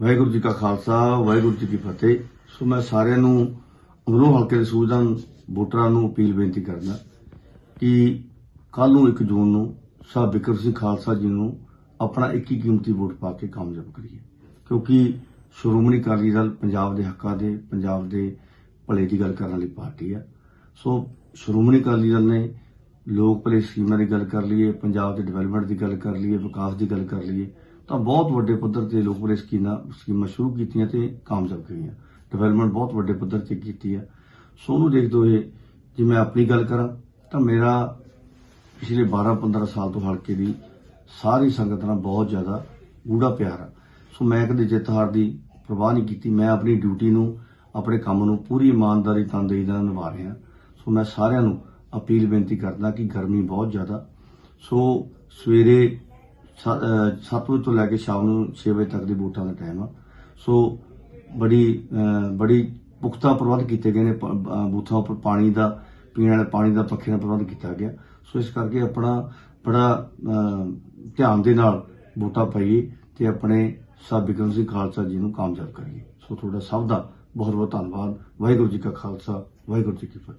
ਵਾਹਿਗੁਰੂ ਜੀ ਕਾ ਖਾਲਸਾ, ਵਾਹਿਗੁਰੂ ਜੀ ਕੀ ਫਤਿਹ। ਸੋ ਮੈਂ ਸਾਰਿਆਂ ਨੂੰ ਅੰਗਰੋਹ ਹਲਕੇ ਦੇ ਸੂਝਵਾਨ ਵੋਟਰਾਂ ਨੂੰ ਅਪੀਲ ਬੇਨਤੀ ਕਰਦਾ ਕਿ ਕੱਲ ਨੂੰ 1 ਜੂਨ ਨੂੰ ਸਾਹਿਬ ਬਿਕਰਮ ਸਿੰਘ ਖਾਲਸਾ ਜੀ ਨੂੰ ਆਪਣਾ 21 ਕੀਮਤੀ ਵੋਟ ਪਾ ਕੇ ਕਾਮਯਾਬ ਕਰੀਏ। ਕਿਉਂਕਿ ਸ਼੍ਰੋਮਣੀ ਅਕਾਲੀ ਦਲ ਪੰਜਾਬ ਦੇ ਹੱਕਾਂ ਦੇ, ਪੰਜਾਬ ਦੇ ਭਲੇ ਦੀ ਗੱਲ ਕਰਨ ਵਾਲੀ ਪਾਰਟੀ ਆ। ਸੋ ਸ਼੍ਰੋਮਣੀ ਅਕਾਲੀ ਦਲ ਨੇ ਲੋਕ ਭਲੇ ਸਕੀਮਾਂ ਦੀ ਗੱਲ ਕਰ ਲਈਏ, ਪੰਜਾਬ ਦੇ ਡਿਵੈਲਪਮੈਂਟ ਦੀ ਗੱਲ ਕਰ ਲਈਏ, ਵਿਕਾਸ ਦੀ ਗੱਲ ਕਰ ਲਈਏ। ਤਾਂ ਬਹੁਤ ਵੱਡੇ ਪੱਧਰ ਤੇ ਲੋਕਾਂ ਨੇ ਸਕੀਮਾਂ ਸਕੀਮਾਂ ਸ਼ੁਰੂ ਕੀਤੀਆਂ ਤੇ ਕਾਮਯਾਬ ਗਈਆਂ। ਡਿਵੈਲਪਮੈਂਟ ਬਹੁਤ ਵੱਡੇ ਪੱਧਰ ਤੇ ਕੀਤੀ ਹੈ। ਸੋ ਉਹਨੂੰ ਦੇਖਦੇ ਹੋਏ ਜੇ ਮੈਂ ਆਪਣੀ ਗੱਲ ਕਰਾਂ, ਤਾਂ ਮੇਰਾ ਪਿਛਲੇ 12-15 ਸਾਲ ਤੋਂ ਹਲਕੇ ਦੀ ਸਾਰੀ ਸੰਗਤ ਨਾਲ ਬਹੁਤ ਜ਼ਿਆਦਾ ਗੂੜਾ ਪਿਆਰ ਆ। ਸੋ ਮੈਂ ਕਦੇ ਜਿੱਤ ਹਾਰ ਦੀ ਪਰਵਾਹ ਨਹੀਂ ਕੀਤੀ। ਮੈਂ ਆਪਣੀ ਡਿਊਟੀ ਨੂੰ, ਆਪਣੇ ਕੰਮ ਨੂੰ ਪੂਰੀ ਇਮਾਨਦਾਰੀ ਤਨਦੇਹੀ ਨਾਲ ਨਿਭਾ ਰਿਹਾ। ਸੋ ਮੈਂ ਸਾਰਿਆਂ ਨੂੰ ਅਪੀਲ ਬੇਨਤੀ ਕਰਦਾ ਕਿ ਗਰਮੀ ਬਹੁਤ ਜ਼ਿਆਦਾ। ਸੋ ਸਵੇਰੇ 7 ਵਜੇ ਤੋਂ ਲੈ ਕੇ ਸ਼ਾਮ ਨੂੰ 6 ਵਜੇ ਤੱਕ ਦੇ ਵੋਟਾਂ ਦਾ ਟਾਈਮ ਆ। ਸੋ ਬੜੀ ਬੜੀ ਪੁਖਤਾ ਪ੍ਰਬੰਧ ਕੀਤੇ ਗਏ ਨੇ ਬੂਥਾਂ ਉੱਪਰ ਪਾਣੀ ਦਾ, ਪੀਣ ਵਾਲੇ ਪਾਣੀ ਦਾ, ਪੱਖੇ ਦਾ ਪ੍ਰਬੰਧ ਕੀਤਾ ਗਿਆ। ਸੋ ਇਸ ਕਰਕੇ ਆਪਣਾ ਬੜਾ ਧਿਆਨ ਦੇ ਨਾਲ ਵੋਟਾਂ ਪਾਈਏ ਤੇ ਆਪਣੇ ਸਾਹਿਬ ਬਿਕਰਮ ਸਿੰਘ ਖਾਲਸਾ ਜੀ ਨੂੰ ਕਾਮਯਾਬ ਕਰੀਏ। ਸੋ ਤੁਹਾਡਾ ਸਭ ਦਾ ਬਹੁਤ ਬਹੁਤ ਧੰਨਵਾਦ। ਵਾਹਿਗੁਰੂ ਜੀ ਕਾ ਖਾਲਸਾ, ਵਾਹਿਗੁਰੂ ਜੀ ਕੀ ਫਤਿਹ।